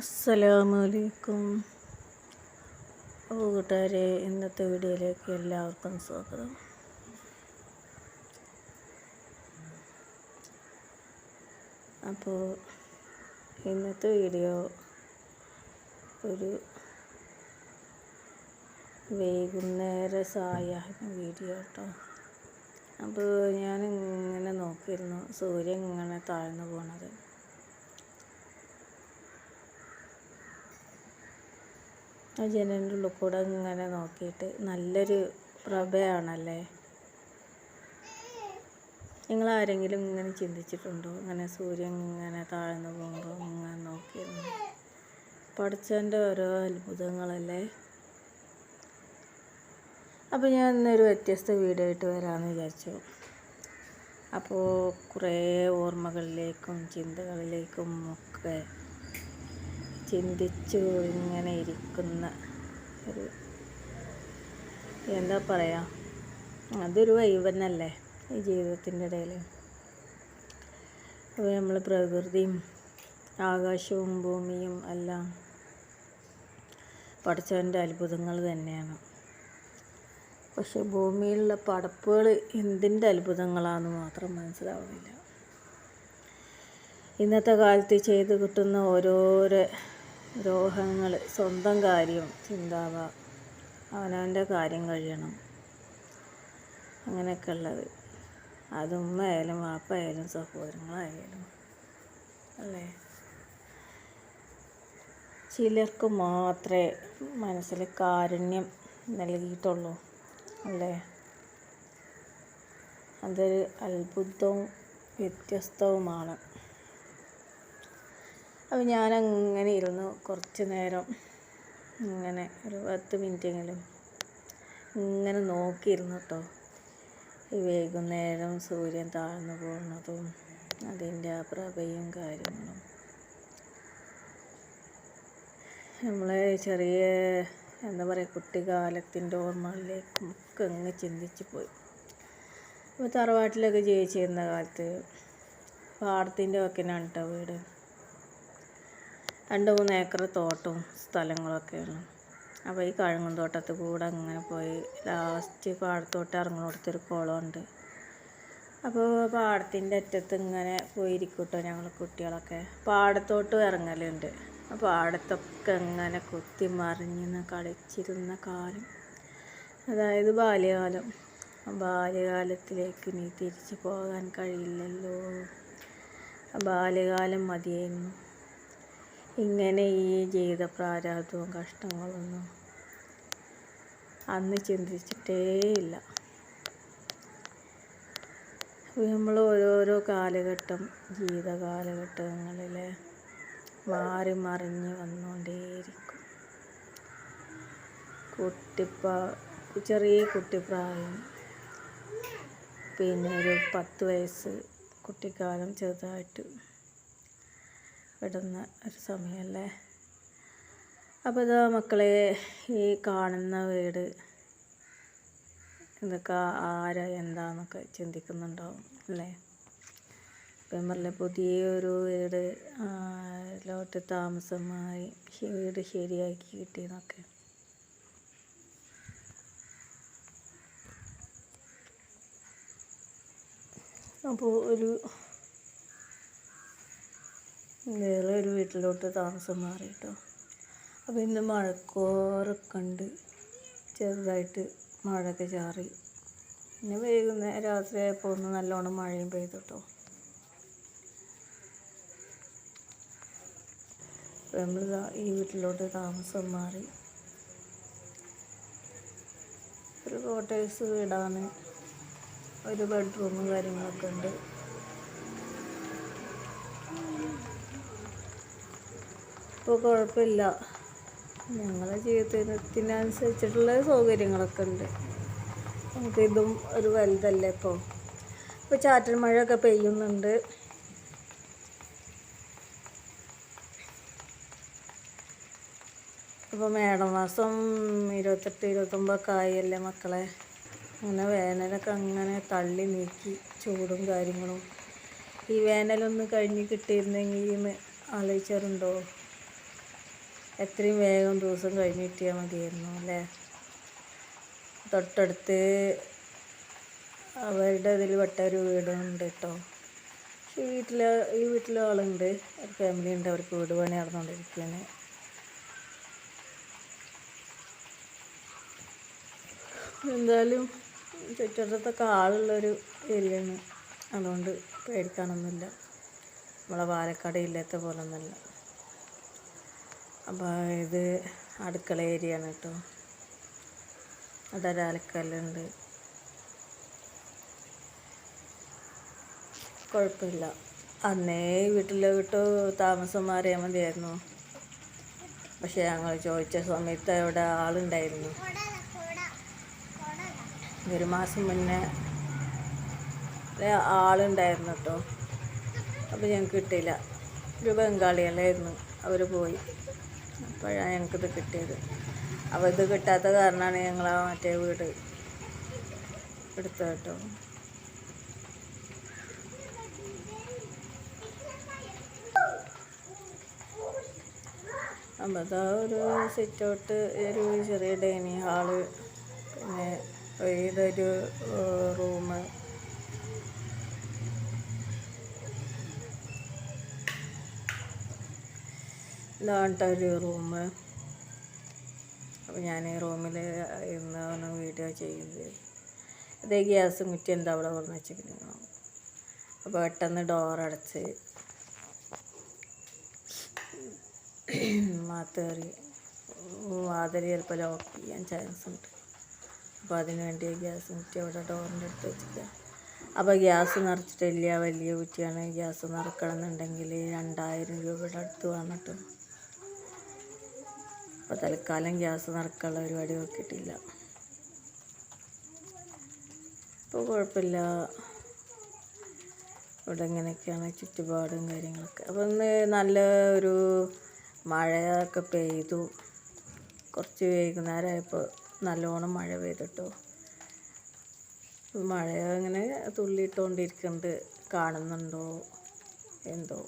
അസ്സലാമലൈക്കും. കൂട്ടുകാരെ ഇന്നത്തെ വീഡിയോയിലേക്ക് എല്ലാവർക്കും സ്വാഗതം. അപ്പോൾ ഇന്നത്തെ വീഡിയോ ഒരു വൈകുന്നേര സായാഹ്ന വീഡിയോ കേട്ടോ. അപ്പോൾ ഞാൻ ഇങ്ങനെ നോക്കിയിരുന്നു സൂര്യൻ ഇങ്ങനെ താഴ്ന്നു പോണത്. ആ ജനലിന്റെ ഉള്ളിൽ കൂടെ ഇങ്ങനെ നോക്കിയിട്ട് നല്ലൊരു പ്രഭയാണല്ലേ? നിങ്ങൾ ആരെങ്കിലും ഇങ്ങനെ ചിന്തിച്ചിട്ടുണ്ടോ? ഇങ്ങനെ സൂര്യൻ ഇങ്ങനെ താഴ്ന്നു പോകുമ്പോൾ ഇങ്ങനെ നോക്കിയിരുന്നു പഠിച്ചതിന്റെ ഓരോ അത്ഭുതങ്ങളല്ലേ? അപ്പോൾ ഞാൻ ഇന്നൊരു വ്യത്യസ്ത വീഡിയോ ആയിട്ട് വരാമെന്ന് വിചാരിച്ചു. അപ്പോൾ കുറേ ഓർമ്മകളിലേക്കും ചിന്തകളിലേക്കും ഒക്കെ ചിന്തിച്ചു ഇങ്ങനെ ഇരിക്കുന്ന ഒരു എന്താ പറയുക അതൊരു വൈവനല്ലേ ഈ ജീവിതത്തിന്റെ ഇടയിൽ. അപ്പോൾ നമ്മൾ പ്രകൃതിയും ആകാശവും ഭൂമിയും എല്ലാം പഠിച്ചവന്റെ അത്ഭുതങ്ങൾ തന്നെയാണ്. പക്ഷെ ഭൂമിയിലുള്ള പടപ്പുകൾ എന്തിന്റെ അത്ഭുതങ്ങളാണെന്ന് മാത്രം മനസ്സിലാവുന്നില്ല. ഇന്നത്തെ കാലത്ത് ചെയ്ത് കിട്ടുന്ന ഓരോരോ ദ്രോഹങ്ങൾ സ്വന്തം കാര്യം ചിന്താവ അവനവന്റെ കാര്യം കഴിയണം. അങ്ങനെയൊക്കെ ഉള്ളത് അത് ഉമ്മയായാലും വാപ്പയായാലും സഹോദരങ്ങളായാലും. അല്ലേ? ചിലർക്ക് മാത്രമേ മനസ്സിൽ കാരുണ്യം നൽകിയിട്ടുള്ളൂ. അല്ലേ? അതൊരു അത്ഭുതവും വ്യത്യസ്തവുമാണ്. അപ്പോൾ ഞാനങ്ങനെ ഇരുന്നു കുറച്ച് നേരം. ഇങ്ങനെ ഒരു പത്ത് മിനിറ്റെങ്കിലും ഇങ്ങനെ നോക്കിയിരുന്നു കേട്ടോ ഈ വൈകുന്നേരം സൂര്യൻ താഴ്ന്നു പോകുന്നതും അതിന്റെ ആ പ്രഭയും കാര്യങ്ങളും. നമ്മളെ ചെറിയ എന്താ പറയുക കുട്ടിക്കാലത്തിന്റെ ഓർമ്മകളിലേക്കും ഒക്കെ അങ്ങ് ചിന്തിച്ച് പോയി. അപ്പോൾ തറവാട്ടിലൊക്കെ ജീവിച്ചിരുന്ന കാലത്ത് പാടത്തിന്റെ ഒക്കെയാണ് കേട്ടോ വീട് രണ്ട് മൂന്ന് ഏക്കർ തോട്ടവും സ്ഥലങ്ങളൊക്കെയാണ്. അപ്പോൾ ഈ കഴുങ്ങും തോട്ടത്തിൽ കൂടെ അങ്ങനെ പോയി ലാസ്റ്റ് പാടത്തോട്ട് ഇറങ്ങുന്നിടത്തൊരു കുളമുണ്ട്. അപ്പോൾ പാടത്തിന്റെ അറ്റത്ത് ഇങ്ങനെ പോയിരിക്കൂട്ടോ ഞങ്ങൾ കുട്ടികളൊക്കെ. പാടത്തോട്ട് ഇറങ്ങലുണ്ട്. അപ്പോൾ പാടത്തൊക്കെ ഇങ്ങനെ കുത്തി മറിഞ്ഞ് കളിച്ചിരുന്ന കാലം. അതായത് ബാല്യകാലം. ബാല്യകാലത്തിലേക്ക് ഇനി തിരിച്ചു പോകാൻ കഴിയില്ലല്ലോ. ബാല്യകാലം മതിയായിരുന്നു. ഇങ്ങനെ ഈ ജീവിത പ്രാരാബ്ദവും കഷ്ടങ്ങളൊന്നും അന്ന് ചിന്തിച്ചിട്ടേ ഇല്ല നമ്മൾ ഓരോരോ കാലഘട്ടം ജീവിത കാലഘട്ടങ്ങളിൽ മാറി മറിഞ്ഞ് വന്നുകൊണ്ടേയിരിക്കും കുട്ടിപ്പാ ചെറിയ കുട്ടിപ്രായം പിന്നെ ഒരു പത്ത് വയസ്സ് കുട്ടിക്കാലം ചെറുതായിട്ട് ഇടുന്ന ഒരു സമയമല്ലേ? അപ്പോൾ ഇതാ മക്കളെ ഈ കാണുന്ന വീട് ഇതൊക്കെ ആരാ എന്താന്നൊക്കെ ചിന്തിക്കുന്നുണ്ടാവും അല്ലേ? ഇപ്പം പറഞ്ഞ പുതിയൊരു വീട് ലോട്ട് താമസമായി വീട് ശരിയാക്കി കിട്ടിയെന്നൊക്കെ. അപ്പോൾ ഒരു വേറെ ഒരു വീട്ടിലോട്ട് താമസം മാറി കേട്ടോ അപ്പോൾ ഇന്ന് മഴക്കോറൊക്കെ ചെറുതായിട്ട് മഴയൊക്കെ ചാറി. പിന്നെ വൈകുന്നേരം രാത്രി ആയപ്പോൾ ഒന്ന് നല്ലോണം മഴയും പെയ്തു കേട്ടോ നമ്മൾ ഈ വീട്ടിലോട്ട് താമസം മാറി. ഒരു കോട്ടേഴ്സ് വീടാണ്. ഒരു ബെഡ്റൂമും കാര്യങ്ങളൊക്കെ ഉണ്ട്. ഇപ്പോൾ കുഴപ്പമില്ല ഞങ്ങളെ ജീവിതത്തിനനുസരിച്ചിട്ടുള്ള സൗകര്യങ്ങളൊക്കെ ഉണ്ട്. നമുക്കിതും ഒരു വലുതല്ലേ ഇപ്പോൾ ഇപ്പോൾ ചാറ്റൽ മഴയൊക്കെ പെയ്യുന്നുണ്ട്. ഇപ്പോൾ മേടമാസം ഇരുപത്തെട്ട് ഇരുപത്തൊമ്പതൊക്കെ ആയല്ലേ മക്കളെ? അങ്ങനെ വേനലൊക്കെ അങ്ങനെ തള്ളി നീക്കി ചൂടും കാര്യങ്ങളും. ഈ വേനലൊന്ന് കഴിഞ്ഞ് കിട്ടിയിരുന്നെങ്കിൽ ആലോചിച്ചാറുണ്ടോ എത്രയും വേഗം ദിവസം കഴിഞ്ഞ് കിട്ടിയാൽ മതിയായിരുന്നു അല്ലേ? തൊട്ടടുത്ത് അവരുടെ ഇതിൽ പെട്ട ഒരു വീടുണ്ട് കേട്ടോ. പക്ഷേ വീട്ടിൽ ഈ വീട്ടിൽ ആളുണ്ട് ഒരു ഫാമിലി ഉണ്ട് അവർക്ക് വീട് പണി നടന്നുകൊണ്ടിരിക്കുകയാണ്. എന്തായാലും ചുറ്റുവട്ടത്തൊക്കെ ആളുള്ളൊരു ഏരിയയാണ്. അതുകൊണ്ട് പേടിക്കാനൊന്നുമില്ല. നമ്മളെ പാലക്കാട് ഇല്ലാത്ത പോലെ ഒന്നല്ല അപ്പോൾ ഇത് അടുക്കള ഏരിയ ആണ് കേട്ടോ. അവിടെ ഒരു കുഴപ്പമില്ല. അന്നേ വീട്ടിലോട്ട് താമസം മാറിയാൽ മതിയായിരുന്നു. പക്ഷെ ഞങ്ങൾ ചോദിച്ച സമയത്ത് അവിടെ ആളുണ്ടായിരുന്നു. ഒരു മാസം മുന്നേ ആളുണ്ടായിരുന്നു കേട്ടോ. അപ്പോൾ ഞങ്ങൾക്ക് കിട്ടിയില്ല. ഒരു ബംഗാളികളായിരുന്നു. അവർ പോയി. അപ്പോഴാണ് ഞങ്ങൾക്കിത് കിട്ടിയത്. അപ്പോൾ ഇത് കിട്ടാത്ത കാരണമാണ് ഞങ്ങൾ ആ മറ്റേ വീട് എടുത്തത് കേട്ടോ. അപ്പോൾ ഒരു സിറ്റ് ഔട്ട് ഒരു ചെറിയ ഡൈനിങ് ഹാൾ പിന്നെ ഇതൊരു റൂം ഇതാണ് ഒരു റൂം. അപ്പോൾ ഞാൻ ഈ റൂമിൽ ഇന്ന് വീഡിയോ ചെയ്യുന്നത് ഇതേ ഗ്യാസ് കുറ്റി എന്താ അവിടെ വന്ന് വെച്ചിരിക്കുന്നു അപ്പോൾ പെട്ടെന്ന് ഡോറടച്ച് മാത്തേറി വാതിൽ ചിലപ്പോൾ ലോക്ക് ചെയ്യാൻ ചാൻസ് ഉണ്ട്. അപ്പോൾ അതിന് വേണ്ടി ഗ്യാസ് കുറ്റി അവിടെ ഡോറിന്റെ അടുത്ത് വെച്ചിട്ട്. അപ്പോൾ ഗ്യാസ് നിറച്ചിട്ടില്ല വലിയ കുറ്റിയാണ്. ഗ്യാസ് നിറക്കണം എന്നുണ്ടെങ്കിൽ രണ്ടായിരം രൂപയുടെ അടുത്ത് വേണം കേട്ടോ അപ്പോൾ തൽക്കാലം ഗ്യാസ് നിറക്കാനുള്ള പരിപാടി നോക്കിയിട്ടില്ല. ഇപ്പോൾ കുഴപ്പമില്ല. ഇവിടെ ഇങ്ങനെയൊക്കെയാണ് ചുറ്റുപാടും കാര്യങ്ങളൊക്കെ. അപ്പോൾ ഇന്ന് നല്ല ഒരു മഴയൊക്കെ പെയ്തു. കുറച്ച് വൈകുന്നേരമായപ്പോൾ നല്ലോണം മഴ പെയ്തിട്ടോ. മഴ ഇങ്ങനെ തുള്ളിയിട്ടുകൊണ്ടിരിക്കുന്നുണ്ട് കാണുന്നുണ്ടോ? എന്തോ.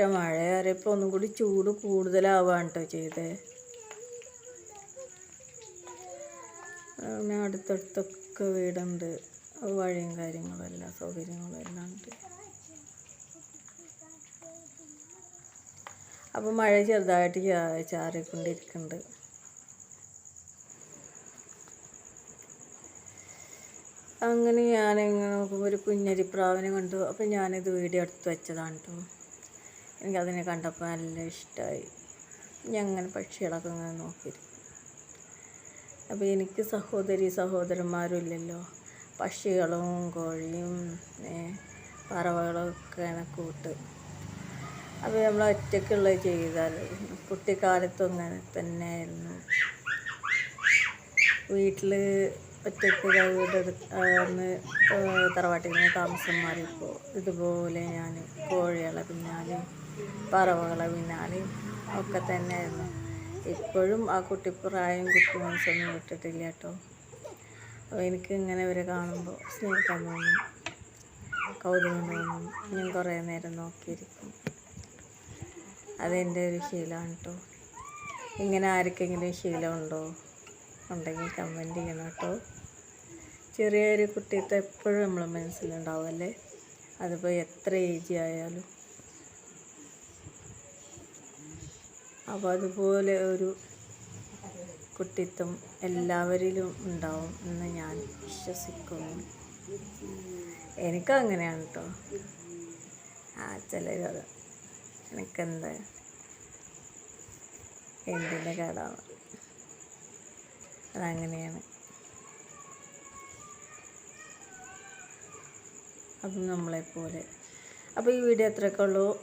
പക്ഷെ മഴ കയറിയപ്പോൾ ഒന്നും കൂടി ചൂട് കൂടുതലാവാണ് കേട്ടോ ചെയ്ത്. പിന്നെ അടുത്തടുത്തൊക്കെ വീടുണ്ട്. വഴിയും കാര്യങ്ങളും എല്ലാ സൗകര്യങ്ങളും എല്ലാം ഉണ്ട്. അപ്പോൾ മഴ ചെറുതായിട്ട് ചാറിക്കൊണ്ടിരിക്കുന്നുണ്ട്. അങ്ങനെ ഞാൻ ഒരു കുഞ്ഞരിപ്രാവിനെ കണ്ടു. അപ്പോൾ ഞാനിത് വീഡിയോ വെച്ചതാണ് കേട്ടോ എനിക്കതിനെ കണ്ടപ്പോൾ നല്ല ഇഷ്ടമായി ഞാൻ അങ്ങനെ പക്ഷികളൊക്കെ ഇങ്ങനെ നോക്കിയിരുന്നു. അപ്പോൾ എനിക്ക് സഹോദരി സഹോദരന്മാരും ഇല്ലല്ലോ പക്ഷികളും കോഴിയും പറവകളൊക്കെ കൂട്ട്. അപ്പോൾ നമ്മൾ ഒറ്റയ്ക്കുള്ളത് ചെയ്താൽ കുട്ടിക്കാലത്തും അങ്ങനെ തന്നെയായിരുന്നു. വീട്ടിൽ ഒറ്റയ്ക്ക് വീടെടുന്ന് തറവാട്ടിൽ നിന്ന് താമസം മാറിയപ്പോൾ ഇതുപോലെ ഞാൻ കോഴികളെ പിന്നാലെയും പറവകളെ പിന്നാലെയും ഒക്കെ തന്നെയായിരുന്നു. ഇപ്പോഴും ആ കുട്ടിപ്രായം കുട്ടി മനസ്സൊന്നും വിട്ടിട്ടില്ല കേട്ടോ. അപ്പോൾ എനിക്ക് ഇങ്ങനെ ഇവരെ കാണുമ്പോൾ സ്നേഹിക്കാൻ തോന്നും കൗതുകം തോന്നും ഞാൻ കുറേ നേരം നോക്കിയിരിക്കും. അതെന്റെ ഒരു ശീലമാണ് കേട്ടോ. ഇങ്ങനെ ആർക്കെങ്കിലും ശീലമുണ്ടോ? ഉണ്ടെങ്കിൽ കമന്റ് ചെയ്യണം കേട്ടോ. ചെറിയൊരു കുട്ടിയത്തെ എപ്പോഴും നമ്മളെ മനസ്സിലുണ്ടാവുമല്ലേ അതിപ്പോൾ എത്ര ഏജ് ആയാലും. അപ്പോൾ അതുപോലെ ഒരു കുട്ടിത്വം എല്ലാവരിലും ഉണ്ടാവും എന്ന് ഞാൻ വിശ്വസിക്കുന്നു. എനിക്കങ്ങനെയാണ് കേട്ടോ ആ ചിലർ അത് എനിക്കെന്ത്? എന്തിന്റെ കേടാണ് അതങ്ങനെയാണ്. അതും നമ്മളെപ്പോലെ. അപ്പോൾ ഈ വീഡിയോ അത്രയൊക്കെ ഉള്ളൂ.